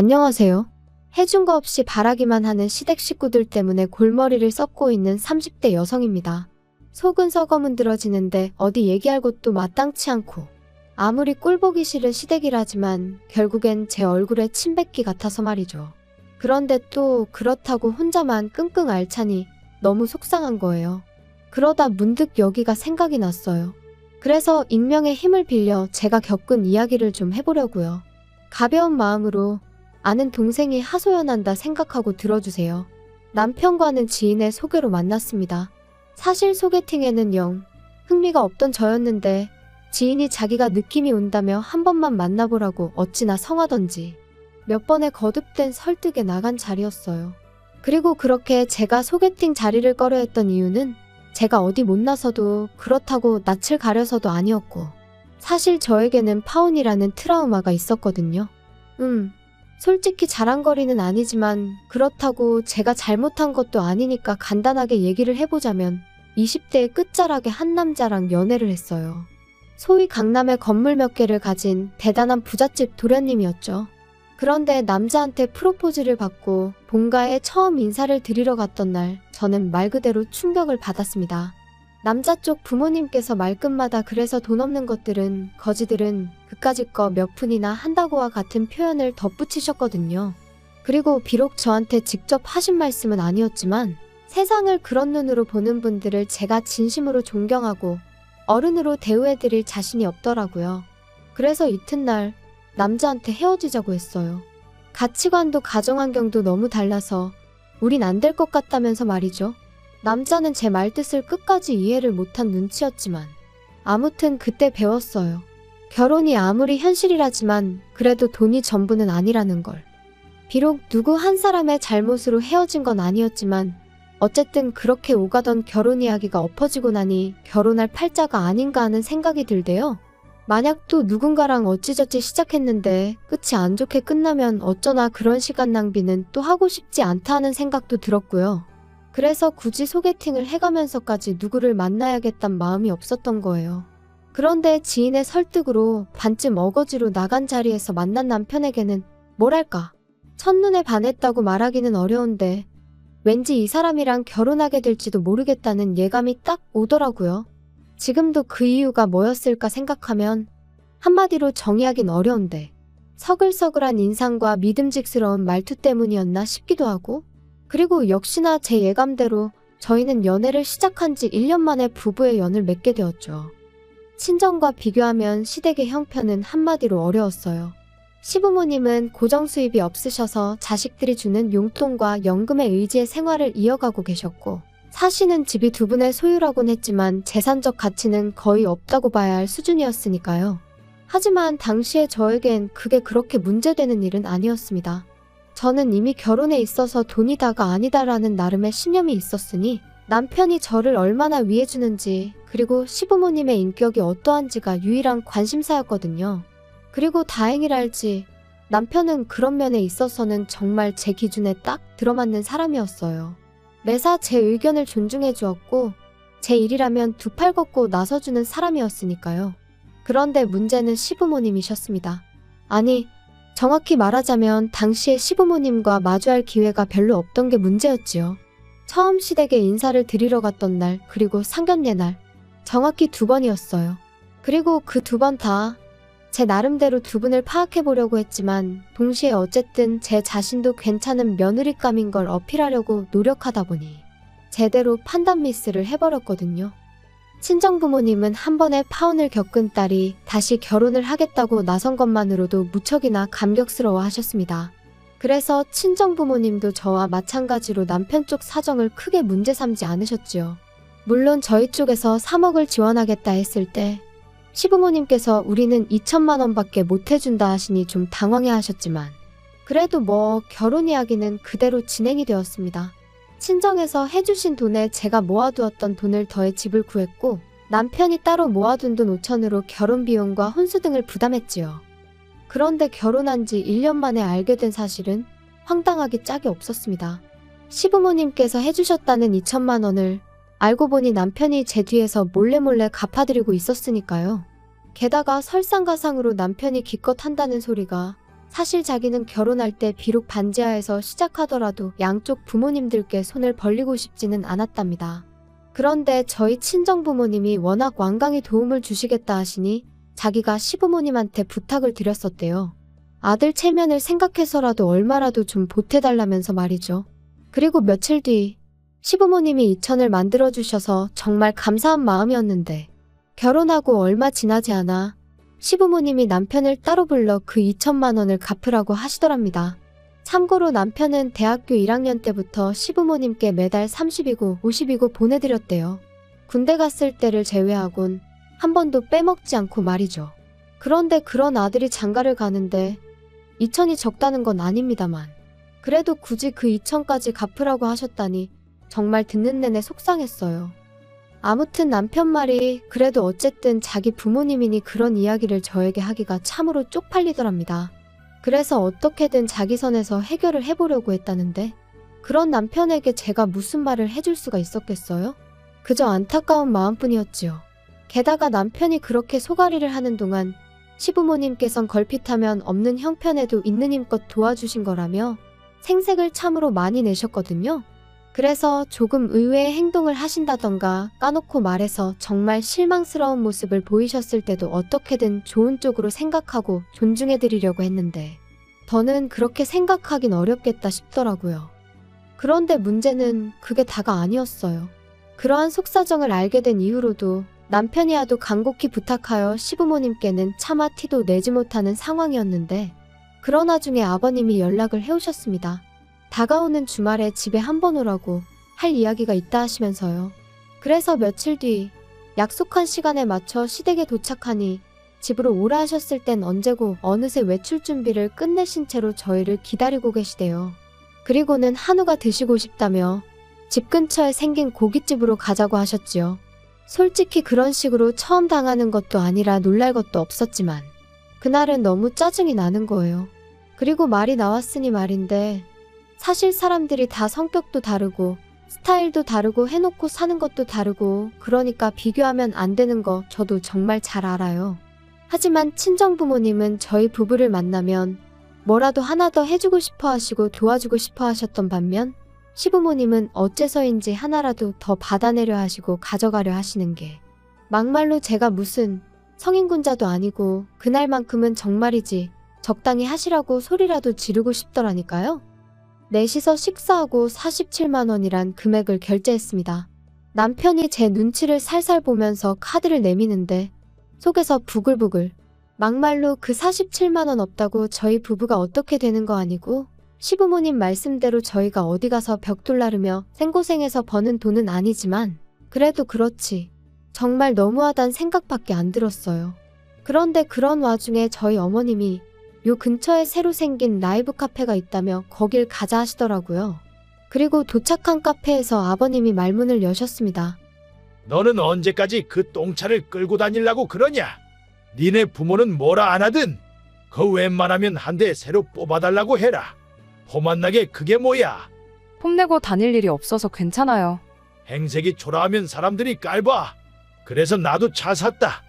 안녕하세요. 해준 거 없이 바라기만 하는 시댁 식구들 때문에 골머리를 썩고 있는 30대 여성입니다. 속은 썩어 문드러지는데 어디 얘기할 곳도 마땅치 않고 아무리 꼴보기 싫은 시댁이라지만 결국엔 제 얼굴에 침 뱉기 같아서 말이죠. 그런데 또 그렇다고 혼자만 끙끙 앓자니 너무 속상한 거예요. 그러다 문득 여기가 생각이 났어요. 그래서 익명의 힘을 빌려 제가 겪은 이야기를 좀 해보려고요. 가벼운 마음으로 아는 동생이 하소연한다 생각하고 들어주세요. 남편과는 지인의 소개로 만났습니다. 사실 소개팅에는 영 흥미가 없던 저였는데 지인이 자기가 느낌이 온다며 한 번만 만나보라고 어찌나 성하던지 몇 번의 거듭된 설득에 나간 자리였어요. 그리고 그렇게 제가 소개팅 자리를 꺼려 했던 이유는 제가 어디 못나서도 그렇다고 낯을 가려서도 아니었고 사실 저에게는 파혼이라는 트라우마가 있었거든요. 음, 솔직히 자랑거리는 아니지만 그렇다고 제가 잘못한 것도 아니니까 간단하게 얘기를 해보자면 20대의 끝자락에 한 남자랑 연애를 했어요. 소위 강남에 건물 몇 개를 가진 대단한 부잣집 도련님이었죠. 그런데 남자한테 프로포즈를 받고 본가에 처음 인사를 드리러 갔던 날 저는 말 그대로 충격을 받았습니다. 남자 쪽 부모님께서 말끝마다 그래서 돈 없는 것들은 거지들은 그까짓 거 몇 푼이나 한다고와 같은 표현을 덧붙이셨거든요. 그리고 비록 저한테 직접 하신 말씀은 아니었지만 세상을 그런 눈으로 보는 분들을 제가 진심으로 존경하고 어른으로 대우해드릴 자신이 없더라고요. 그래서 이튿날 남자한테 헤어지자고 했어요. 가치관도 가정환경도 너무 달라서 우린 안 될 것 같다면서 말이죠. 남자는 제 말뜻을 끝까지 이해를 못한 눈치였지만 아무튼 그때 배웠어요. 결혼이 아무리 현실이라지만 그래도 돈이 전부는 아니라는 걸. 비록 누구 한 사람의 잘못으로 헤어진 건 아니었지만 어쨌든 그렇게 오가던 결혼 이야기가 엎어지고 나니 결혼할 팔자가 아닌가 하는 생각이 들대요. 만약 또 누군가랑 어찌저찌 시작했는데 끝이 안 좋게 끝나면 어쩌나 그런 시간 낭비는 또 하고 싶지 않다 하는 생각도 들었고요. 그래서 굳이 소개팅을 해가면서까지 누구를 만나야겠단 마음이 없었던 거예요. 그런데 지인의 설득으로 반쯤 어거지로 나간 자리에서 만난 남편에게는 뭐랄까 첫눈에 반했다고 말하기는 어려운데 왠지 이 사람이랑 결혼하게 될지도 모르겠다는 예감이 딱 오더라고요. 지금도 그 이유가 뭐였을까 생각하면 한마디로 정의하긴 어려운데 서글서글한 인상과 믿음직스러운 말투 때문이었나 싶기도 하고 그리고 역시나 제 예감대로 저희는 연애를 시작한 지 1년 만에 부부의 연을 맺게 되었죠. 친정과 비교하면 시댁의 형편은 한마디로 어려웠어요. 시부모님은 고정 수입이 없으셔서 자식들이 주는 용돈과 연금에 의지해 생활을 이어가고 계셨고, 사시는 집이 두 분의 소유라곤 했지만 재산적 가치는 거의 없다고 봐야 할 수준이었으니까요. 하지만 당시에 저에겐 그게 그렇게 문제되는 일은 아니었습니다. 저는 이미 결혼에 있어서 돈이 다가 아니다라는 나름의 신념이 있었으니 남편이 저를 얼마나 위해주는지 그리고 시부모님의 인격이 어떠한지가 유일한 관심사였거든요. 그리고 다행이랄지 남편은 그런 면에 있어서는 정말 제 기준에 딱 들어맞는 사람이었어요. 매사 제 의견을 존중해 주었고 제 일이라면 두 팔 걷고 나서주는 사람이었으니까요. 그런데 문제는 시부모님이셨습니다. 아니, 정확히 말하자면 당시에 시부모님과 마주할 기회가 별로 없던 게 문제였지요. 처음 시댁에 인사를 드리러 갔던 날, 그리고 상견례 날, 정확히 두 번이었어요. 그리고 그 두 번 다 제 나름대로 두 분을 파악해 보려고 했지만 동시에 어쨌든 제 자신도 괜찮은 며느리감인 걸 어필하려고 노력하다 보니 제대로 판단 미스를 해버렸거든요. 친정 부모님은 한 번에 파혼을 겪은 딸이 다시 결혼을 하겠다고 나선 것만으로도 무척이나 감격스러워 하셨습니다. 그래서 친정 부모님도 저와 마찬가지로 남편 쪽 사정을 크게 문제 삼지 않으셨지요. 물론 저희 쪽에서 3억을 지원하겠다 했을 때 시부모님께서 우리는 2천만 원밖에 못 해준다 하시니 좀 당황해 하셨지만 그래도 뭐 결혼 이야기는 그대로 진행이 되었습니다. 친정에서 해주신 돈에 제가 모아두었던 돈을 더해 집을 구했고 남편이 따로 모아둔 돈 5천으로 결혼 비용과 혼수 등을 부담했지요. 그런데 결혼한 지 1년 만에 알게 된 사실은 황당하기 짝이 없었습니다. 시부모님께서 해주셨다는 2천만 원을 알고 보니 남편이 제 뒤에서 몰래몰래 갚아드리고 있었으니까요. 게다가 설상가상으로 남편이 기껏 한다는 소리가 사실 자기는 결혼할 때 비록 반지하에서 시작하더라도 양쪽 부모님들께 손을 벌리고 싶지는 않았답니다. 그런데 저희 친정 부모님이 워낙 완강히 도움을 주시겠다 하시니 자기가 시부모님한테 부탁을 드렸었대요. 아들 체면을 생각해서라도 얼마라도 좀 보태달라면서 말이죠. 그리고 며칠 뒤 시부모님이 이천을 만들어주셔서 정말 감사한 마음이었는데 결혼하고 얼마 지나지 않아 시부모님이 남편을 따로 불러 그 2천만 원을 갚으라고 하시더랍니다. 참고로 남편은 대학교 1학년 때부터 시부모님께 매달 30이고 50이고 보내드렸대요. 군대 갔을 때를 제외하곤 한 번도 빼먹지 않고 말이죠. 그런데 그런 아들이 장가를 가는데 2천이 적다는 건 아닙니다만 그래도 굳이 그 2천까지 갚으라고 하셨다니 정말 듣는 내내 속상했어요. 아무튼 남편 말이 그래도 어쨌든 자기 부모님이니 그런 이야기를 저에게 하기가 참으로 쪽팔리더랍니다. 그래서 어떻게든 자기 선에서 해결을 해보려고 했다는데 그런 남편에게 제가 무슨 말을 해줄 수가 있었겠어요? 그저 안타까운 마음뿐이었지요. 게다가 남편이 그렇게 소가리를 하는 동안 시부모님께선 걸핏하면 없는 형편에도 있는 힘껏 도와주신 거라며 생색을 참으로 많이 내셨거든요. 그래서 조금 의외의 행동을 하신다던가 까놓고 말해서 정말 실망스러운 모습을 보이셨을 때도 어떻게든 좋은 쪽으로 생각하고 존중해드리려고 했는데 더는 그렇게 생각하긴 어렵겠다 싶더라고요. 그런데 문제는 그게 다가 아니었어요. 그러한 속사정을 알게 된 이후로도 남편이 하도 간곡히 부탁하여 시부모님께는 차마 티도 내지 못하는 상황이었는데 그런 와중에 아버님이 연락을 해오셨습니다. 다가오는 주말에 집에 한 번 오라고 할 이야기가 있다 하시면서요. 그래서 며칠 뒤 약속한 시간에 맞춰 시댁에 도착하니 집으로 오라 하셨을 땐 언제고 어느새 외출 준비를 끝내신 채로 저희를 기다리고 계시대요. 그리고는 한우가 드시고 싶다며 집 근처에 생긴 고깃집으로 가자고 하셨지요. 솔직히 그런 식으로 처음 당하는 것도 아니라 놀랄 것도 없었지만 그날은 너무 짜증이 나는 거예요. 그리고 말이 나왔으니 말인데 사실 사람들이 다 성격도 다르고 스타일도 다르고 해놓고 사는 것도 다르고 그러니까 비교하면 안 되는 거 저도 정말 잘 알아요. 하지만 친정 부모님은 저희 부부를 만나면 뭐라도 하나 더 해주고 싶어 하시고 도와주고 싶어 하셨던 반면 시부모님은 어째서인지 하나라도 더 받아내려 하시고 가져가려 하시는 게 막말로 제가 무슨 성인군자도 아니고 그날만큼은 정말이지 적당히 하시라고 소리라도 지르고 싶더라니까요. 넷이서 식사하고 47만 원이란 금액을 결제했습니다. 남편이 제 눈치를 살살 보면서 카드를 내미는데 속에서 부글부글 막말로 그 47만 원 없다고 저희 부부가 어떻게 되는 거 아니고 시부모님 말씀대로 저희가 어디 가서 벽돌 나르며 생고생해서 버는 돈은 아니지만 그래도 그렇지 정말 너무하단 생각밖에 안 들었어요. 그런데 그런 와중에 저희 어머님이 요 근처에 새로 생긴 라이브 카페가 있다며 거길 가자 하시더라고요. 그리고 도착한 카페에서 아버님이 말문을 여셨습니다. 너는 언제까지 그 똥차를 끌고 다니려고 그러냐? 니네 부모는 뭐라 안 하든 그 웬만하면 한 대 새로 뽑아달라고 해라. 포만나게 그게 뭐야? 폼내고 다닐 일이 없어서 괜찮아요. 행색이 초라하면 사람들이 깔봐. 그래서 나도 차 샀다.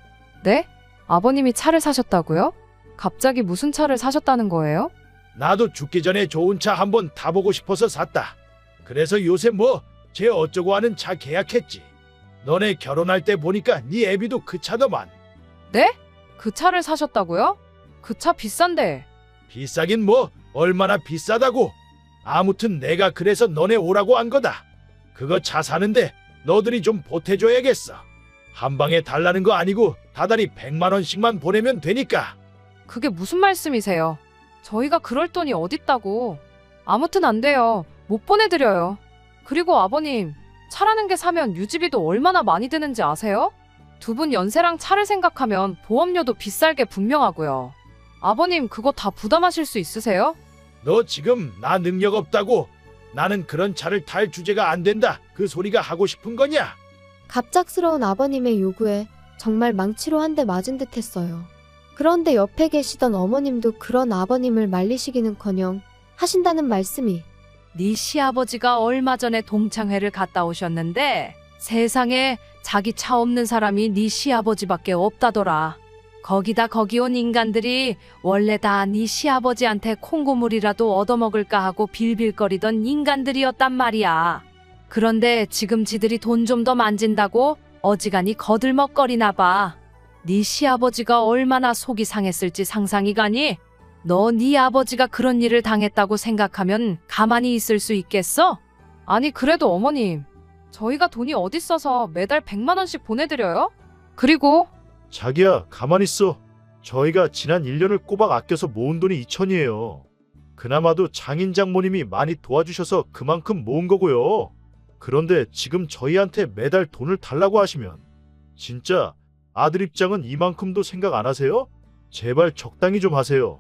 네? 아버님이 차를 사셨다고요? 갑자기 무슨 차를 사셨다는 거예요? 나도 죽기 전에 좋은 차 한번 타보고 싶어서 샀다. 그래서 요새 뭐 쟤 어쩌고 하는 차 계약했지. 너네 결혼할 때 보니까 네 애비도 그 차더만. 네? 그 차를 사셨다고요? 그 차 비싼데. 비싸긴 뭐 얼마나 비싸다고. 아무튼 내가 그래서 너네 오라고 한 거다. 그거 차 사는데 너들이 좀 보태줘야겠어. 한 방에 달라는 거 아니고 다달이 100만 원씩만 보내면 되니까. 그게 무슨 말씀이세요? 저희가 그럴 돈이 어딨다고. 아무튼 안 돼요. 못 보내드려요. 그리고 아버님, 차라는 게 사면 유지비도 얼마나 많이 드는지 아세요? 두 분 연세랑 차를 생각하면 보험료도 비쌀 게 분명하고요. 아버님, 그거 다 부담하실 수 있으세요? 너 지금 나 능력 없다고 나는 그런 차를 탈 주제가 안 된다. 그 소리가 하고 싶은 거냐? 갑작스러운 아버님의 요구에 정말 망치로 한 대 맞은 듯 했어요. 그런데 옆에 계시던 어머님도 그런 아버님을 말리시기는커녕 하신다는 말씀이 네 시아버지가 얼마 전에 동창회를 갔다 오셨는데 세상에 자기 차 없는 사람이 네 시아버지밖에 없다더라. 거기다 거기 온 인간들이 원래 다 네 시아버지한테 콩고물이라도 얻어먹을까 하고 빌빌거리던 인간들이었단 말이야. 그런데 지금 지들이 돈 좀 더 만진다고 어지간히 거들먹거리나 봐. 네 시아버지가 얼마나 속이 상했을지 상상이 가니? 너 네 아버지가 그런 일을 당했다고 생각하면 가만히 있을 수 있겠어? 아니 그래도 어머님 저희가 돈이 어딨어서 매달 100만 원씩 보내드려요? 그리고 자기야, 가만히 있어. 저희가 지난 1년을 꼬박 아껴서 모은 돈이 2천이에요. 그나마도 장인 장모님이 많이 도와주셔서 그만큼 모은 거고요. 그런데 지금 저희한테 매달 돈을 달라고 하시면 진짜 아들 입장은 이만큼도 생각 안 하세요? 제발 적당히 좀 하세요.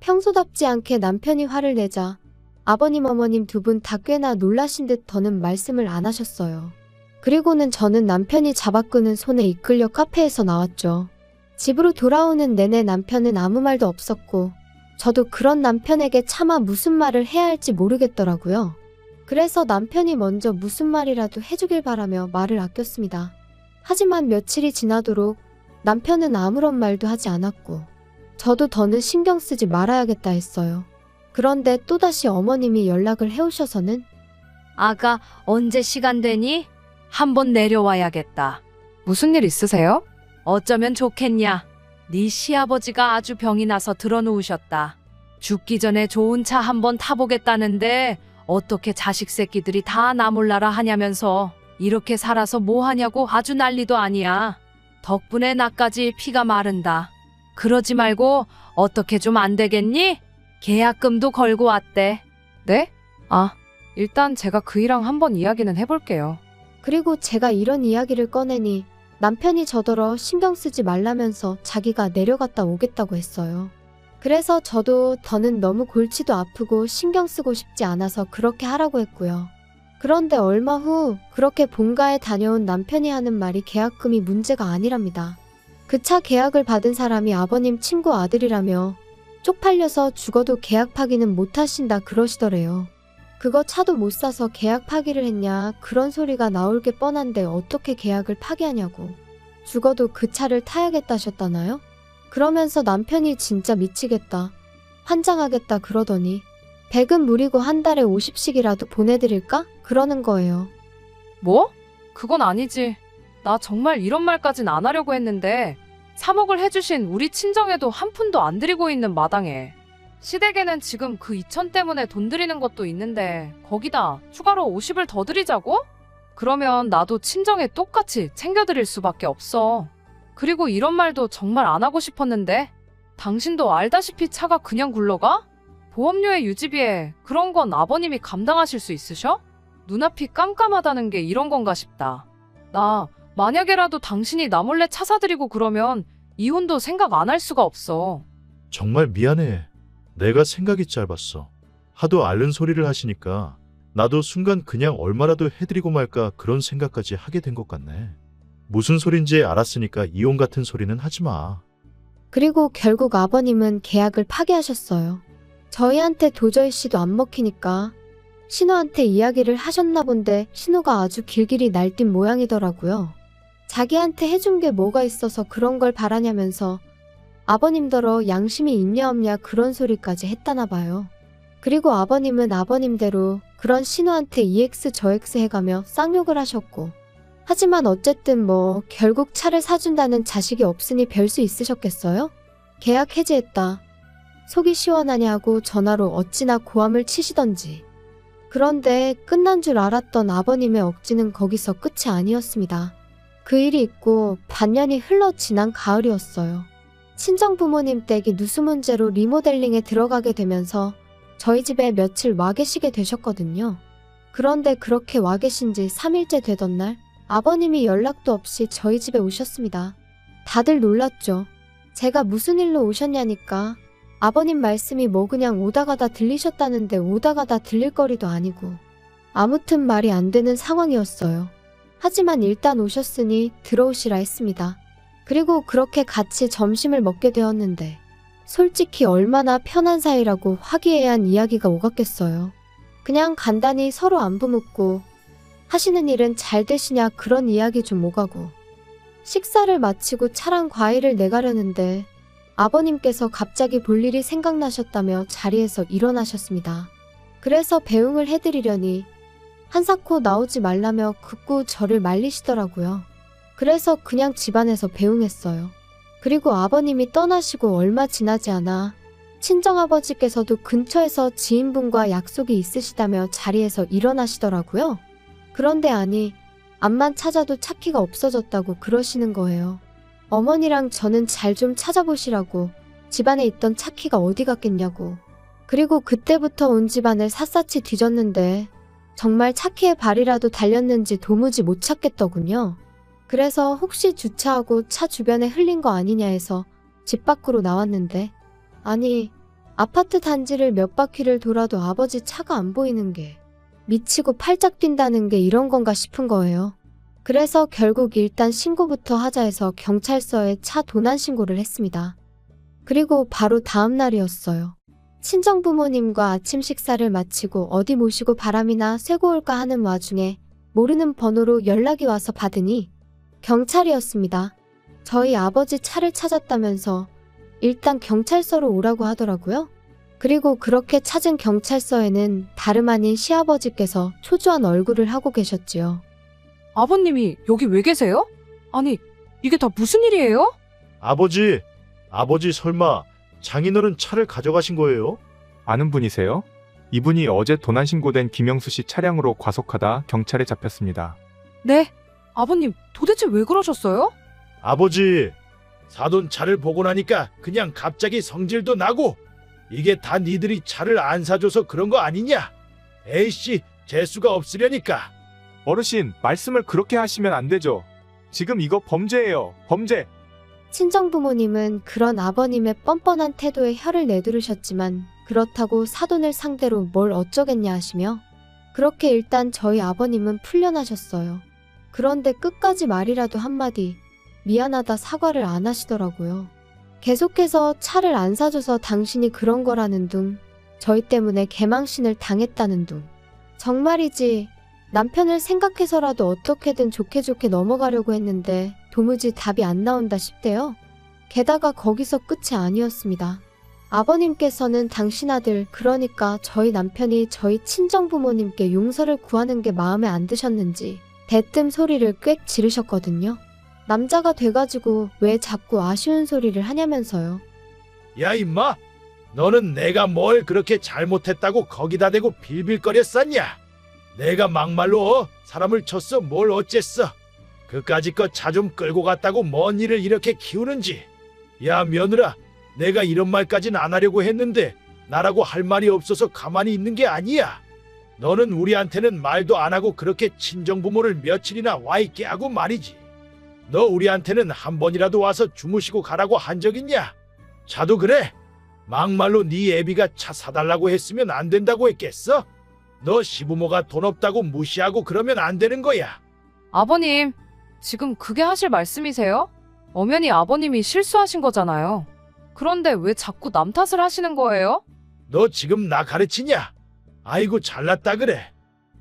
평소답지 않게 남편이 화를 내자 아버님 어머님 두 분 다 꽤나 놀라신 듯 더는 말씀을 안 하셨어요. 그리고는 저는 남편이 잡아끄는 손에 이끌려 카페에서 나왔죠. 집으로 돌아오는 내내 남편은 아무 말도 없었고 저도 그런 남편에게 차마 무슨 말을 해야 할지 모르겠더라고요. 그래서 남편이 먼저 무슨 말이라도 해주길 바라며 말을 아꼈습니다. 하지만 며칠이 지나도록 남편은 아무런 말도 하지 않았고 저도 더는 신경 쓰지 말아야겠다 했어요. 그런데 또다시 어머님이 연락을 해오셔서는 아가 언제 시간 되니? 한번 내려와야겠다. 무슨 일 있으세요? 어쩌면 좋겠냐? 네 시아버지가 아주 병이 나서 들어누우셨다. 죽기 전에 좋은 차 한번 타보겠다는데 어떻게 자식 새끼들이 다 나 몰라라 하냐면서 이렇게 살아서 뭐 하냐고 아주 난리도 아니야. 덕분에 나까지 피가 마른다. 그러지 말고 어떻게 좀 안 되겠니? 계약금도 걸고 왔대. 네? 아 일단 제가 그이랑 한번 이야기는 해볼게요. 그리고 제가 이런 이야기를 꺼내니 남편이 저더러 신경 쓰지 말라면서 자기가 내려갔다 오겠다고 했어요. 그래서 저도 더는 너무 골치도 아프고 신경 쓰고 싶지 않아서 그렇게 하라고 했고요. 그런데 얼마 후 그렇게 본가에 다녀온 남편이 하는 말이 계약금이 문제가 아니랍니다. 그 차 계약을 받은 사람이 아버님 친구 아들이라며 쪽팔려서 죽어도 계약 파기는 못 하신다 그러시더래요. 그거 차도 못 사서 계약 파기를 했냐 그런 소리가 나올 게 뻔한데 어떻게 계약을 파기하냐고. 죽어도 그 차를 타야겠다셨다나요? 그러면서 남편이 진짜 미치겠다. 환장하겠다 그러더니 백은 무리고 한 달에 50씩이라도 보내드릴까? 그러는 거예요. 뭐? 그건 아니지. 나 정말 이런 말까진 안 하려고 했는데 3억을 해주신 우리 친정에도 한 푼도 안 드리고 있는 마당에 시댁에는 지금 그 2천 때문에 돈 드리는 것도 있는데 거기다 추가로 50을 더 드리자고? 그러면 나도 친정에 똑같이 챙겨드릴 수밖에 없어. 그리고 이런 말도 정말 안 하고 싶었는데 당신도 알다시피 차가 그냥 굴러가? 보험료의 유지비에 그런 건 아버님이 감당하실 수 있으셔? 눈앞이 깜깜하다는 게 이런 건가 싶다. 나 만약에라도 당신이 나 몰래 차 사드리고 그러면 이혼도 생각 안 할 수가 없어. 정말 미안해. 내가 생각이 짧았어. 하도 앓는 소리를 하시니까 나도 순간 그냥 얼마라도 해드리고 말까 그런 생각까지 하게 된 것 같네. 무슨 소린지 알았으니까 이혼 같은 소리는 하지 마. 그리고 결국 아버님은 계약을 파기하셨어요. 저희한테 도저히 씨도 안 먹히니까 신우한테 이야기를 하셨나 본데 신우가 아주 길길이 날뛴 모양이더라고요. 자기한테 해준 게 뭐가 있어서 그런 걸 바라냐면서 아버님더러 양심이 있냐 없냐 그런 소리까지 했다나 봐요. 그리고 아버님은 아버님대로 그런 신우한테 EX 저X 해가며 쌍욕을 하셨고 하지만 어쨌든 뭐 결국 차를 사준다는 자식이 없으니 별 수 있으셨겠어요? 계약 해지했다. 속이 시원하냐고 전화로 어찌나 고함을 치시던지. 그런데 끝난 줄 알았던 아버님의 억지는 거기서 끝이 아니었습니다. 그 일이 있고 반년이 흘러 지난 가을이었어요. 친정 부모님 댁이 누수 문제로 리모델링에 들어가게 되면서 저희 집에 며칠 와 계시게 되셨거든요. 그런데 그렇게 와 계신 지 3일째 되던 날 아버님이 연락도 없이 저희 집에 오셨습니다. 다들 놀랐죠. 제가 무슨 일로 오셨냐니까 아버님 말씀이 뭐 그냥 오다 가다 들리셨다는데 오다 가다 들릴 거리도 아니고 아무튼 말이 안 되는 상황이었어요. 하지만 일단 오셨으니 들어오시라 했습니다. 그리고 그렇게 같이 점심을 먹게 되었는데 솔직히 얼마나 편한 사이라고 화기애애한 이야기가 오갔겠어요. 그냥 간단히 서로 안부 묻고 하시는 일은 잘 되시냐 그런 이야기 좀 오가고 식사를 마치고 차랑 과일을 내가려는데 아버님께서 갑자기 볼 일이 생각나셨다며 자리에서 일어나셨습니다. 그래서 배웅을 해드리려니 한사코 나오지 말라며 극구 저를 말리시더라고요. 그래서 그냥 집안에서 배웅했어요. 그리고 아버님이 떠나시고 얼마 지나지 않아 친정아버지께서도 근처에서 지인분과 약속이 있으시다며 자리에서 일어나시더라고요. 그런데 아니, 앞만 찾아도 차키가 없어졌다고 그러시는 거예요. 어머니랑 저는 잘 좀 찾아보시라고 집안에 있던 차키가 어디 갔겠냐고. 그리고 그때부터 온 집안을 샅샅이 뒤졌는데 정말 차키의 발이라도 달렸는지 도무지 못 찾겠더군요. 그래서 혹시 주차하고 차 주변에 흘린 거 아니냐 해서 집 밖으로 나왔는데 아니 아파트 단지를 몇 바퀴를 돌아도 아버지 차가 안 보이는 게 미치고 팔짝 뛴다는 게 이런 건가 싶은 거예요. 그래서 결국 일단 신고부터 하자 해서 경찰서에 차 도난 신고를 했습니다. 그리고 바로 다음 날이었어요. 친정 부모님과 아침 식사를 마치고 어디 모시고 바람이나 쐬고 올까 하는 와중에 모르는 번호로 연락이 와서 받으니 경찰이었습니다. 저희 아버지 차를 찾았다면서 일단 경찰서로 오라고 하더라고요. 그리고 그렇게 찾은 경찰서에는 다름 아닌 시아버지께서 초조한 얼굴을 하고 계셨지요. 아버님이 여기 왜 계세요? 아니, 이게 다 무슨 일이에요? 아버지, 아버지 설마 장인어른 차를 가져가신 거예요? 아는 분이세요? 이분이 어제 도난 신고된 김영수 씨 차량으로 과속하다 경찰에 잡혔습니다. 네. 아버님, 도대체 왜 그러셨어요? 아버지, 사돈 차를 보고 나니까 그냥 갑자기 성질도 나고 이게 다 니들이 차를 안 사줘서 그런 거 아니냐? 에이씨, 재수가 없으려니까. 어르신, 말씀을 그렇게 하시면 안 되죠. 지금 이거 범죄예요. 범죄. 친정 부모님은 그런 아버님의 뻔뻔한 태도에 혀를 내두르셨지만 그렇다고 사돈을 상대로 뭘 어쩌겠냐 하시며 그렇게 일단 저희 아버님은 풀려나셨어요. 그런데 끝까지 말이라도 한마디 미안하다 사과를 안 하시더라고요. 계속해서 차를 안 사줘서 당신이 그런 거라는 둥 저희 때문에 개망신을 당했다는 둥 정말이지 남편을 생각해서라도 어떻게든 좋게 좋게 넘어가려고 했는데 도무지 답이 안 나온다 싶대요. 게다가 거기서 끝이 아니었습니다. 아버님께서는 당신 아들, 그러니까 저희 남편이 저희 친정 부모님께 용서를 구하는 게 마음에 안 드셨는지 대뜸 소리를 꽥 지르셨거든요. 남자가 돼가지고 왜 자꾸 아쉬운 소리를 하냐면서요. 야 임마, 너는 내가 뭘 그렇게 잘못했다고 거기다 대고 빌빌거렸었냐? 내가 막말로 어? 사람을 쳤어 뭘 어쨌어? 그까짓 차좀 끌고 갔다고 뭔 일을 이렇게 키우는지. 야 며느라, 내가 이런 말까진 안 하려고 했는데 나라고 할 말이 없어서 가만히 있는 게 아니야. 너는 우리한테는 말도 안 하고 그렇게 친정 부모를 며칠이나 와 있게 하고 말이지. 너 우리한테는 한 번이라도 와서 주무시고 가라고 한 적 있냐? 차도 그래. 막말로 네 애비가 차 사달라고 했으면 안 된다고 했겠어? 너 시부모가 돈 없다고 무시하고 그러면 안 되는 거야. 아버님, 지금 그게 하실 말씀이세요? 엄연히 아버님이 실수하신 거잖아요. 그런데 왜 자꾸 남 탓을 하시는 거예요? 너 지금 나 가르치냐? 아이고 잘났다 그래.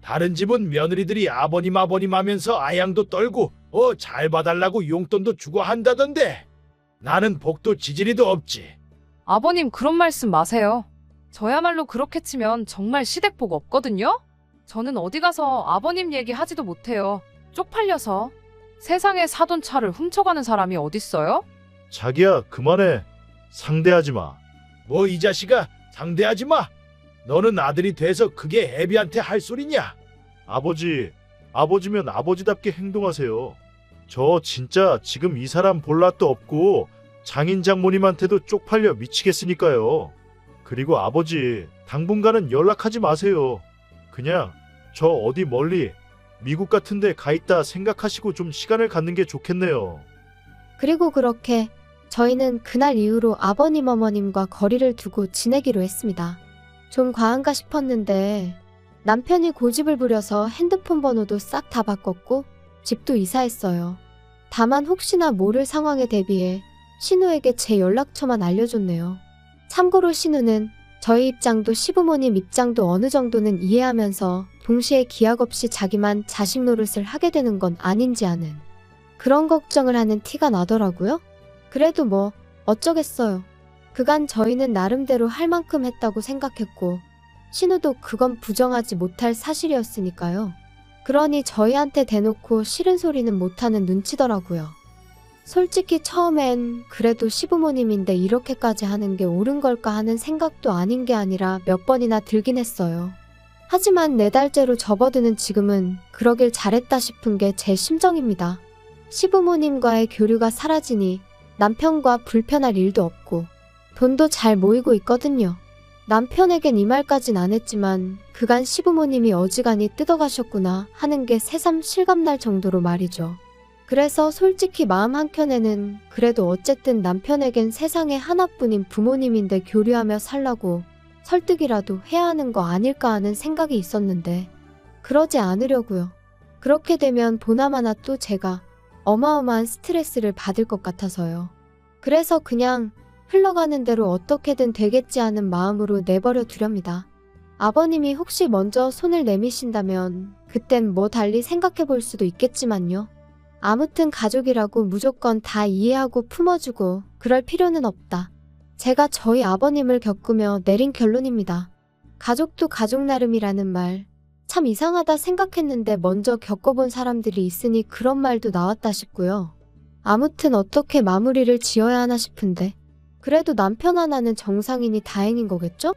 다른 집은 며느리들이 아버님 아버님 하면서 아양도 떨고 어 잘 봐달라고 용돈도 주고 한다던데. 나는 복도 지지리도 없지. 아버님 그런 말씀 마세요. 저야말로 그렇게 치면 정말 시댁복 없거든요? 저는 어디 가서 아버님 얘기 하지도 못해요. 쪽팔려서. 세상에 사돈 차를 훔쳐가는 사람이 어딨어요? 자기야 그만해. 상대하지 마. 뭐 이 자식아 상대하지 마. 너는 아들이 돼서 그게 애비한테 할 소리냐? 아버지, 아버지면 아버지답게 행동하세요. 저 진짜 지금 이 사람 볼 낯도 없고 장인 장모님한테도 쪽팔려 미치겠으니까요. 그리고 아버지, 당분간은 연락하지 마세요. 그냥 저 어디 멀리 미국 같은데 가 있다 생각하시고 좀 시간을 갖는 게 좋겠네요. 그리고 그렇게 저희는 그날 이후로 아버님 어머님과 거리를 두고 지내기로 했습니다. 좀 과한가 싶었는데 남편이 고집을 부려서 핸드폰 번호도 싹 다 바꿨고 집도 이사했어요. 다만 혹시나 모를 상황에 대비해 신우에게 제 연락처만 알려줬네요. 참고로 신우는 저희 입장도 시부모님 입장도 어느 정도는 이해하면서 동시에 기약 없이 자기만 자식 노릇을 하게 되는 건 아닌지 아는 그런 걱정을 하는 티가 나더라고요. 그래도 뭐 어쩌겠어요. 그간 저희는 나름대로 할 만큼 했다고 생각했고 신우도 그건 부정하지 못할 사실이었으니까요. 그러니 저희한테 대놓고 싫은 소리는 못하는 눈치더라고요. 솔직히 처음엔 그래도 시부모님인데 이렇게까지 하는 게 옳은 걸까 하는 생각도 아닌 게 아니라 몇 번이나 들긴 했어요. 하지만 네 달째로 접어드는 지금은 그러길 잘했다 싶은 게 제 심정입니다. 시부모님과의 교류가 사라지니 남편과 불편할 일도 없고 돈도 잘 모이고 있거든요. 남편에겐 이 말까진 안 했지만 그간 시부모님이 어지간히 뜯어가셨구나 하는 게 새삼 실감날 정도로 말이죠. 그래서 솔직히 마음 한켠에는 그래도 어쨌든 남편에겐 세상에 하나뿐인 부모님인데 교류하며 살라고 설득이라도 해야 하는 거 아닐까 하는 생각이 있었는데 그러지 않으려고요. 그렇게 되면 보나마나 또 제가 어마어마한 스트레스를 받을 것 같아서요. 그래서 그냥 흘러가는 대로 어떻게든 되겠지 하는 마음으로 내버려 두렵니다. 아버님이 혹시 먼저 손을 내미신다면 그땐 뭐 달리 생각해 볼 수도 있겠지만요. 아무튼 가족이라고 무조건 다 이해하고 품어주고 그럴 필요는 없다. 제가 저희 아버님을 겪으며 내린 결론입니다. 가족도 가족 나름이라는 말. 참 이상하다 생각했는데 먼저 겪어본 사람들이 있으니 그런 말도 나왔다 싶고요. 아무튼 어떻게 마무리를 지어야 하나 싶은데. 그래도 남편 하나는 정상이니 다행인 거겠죠?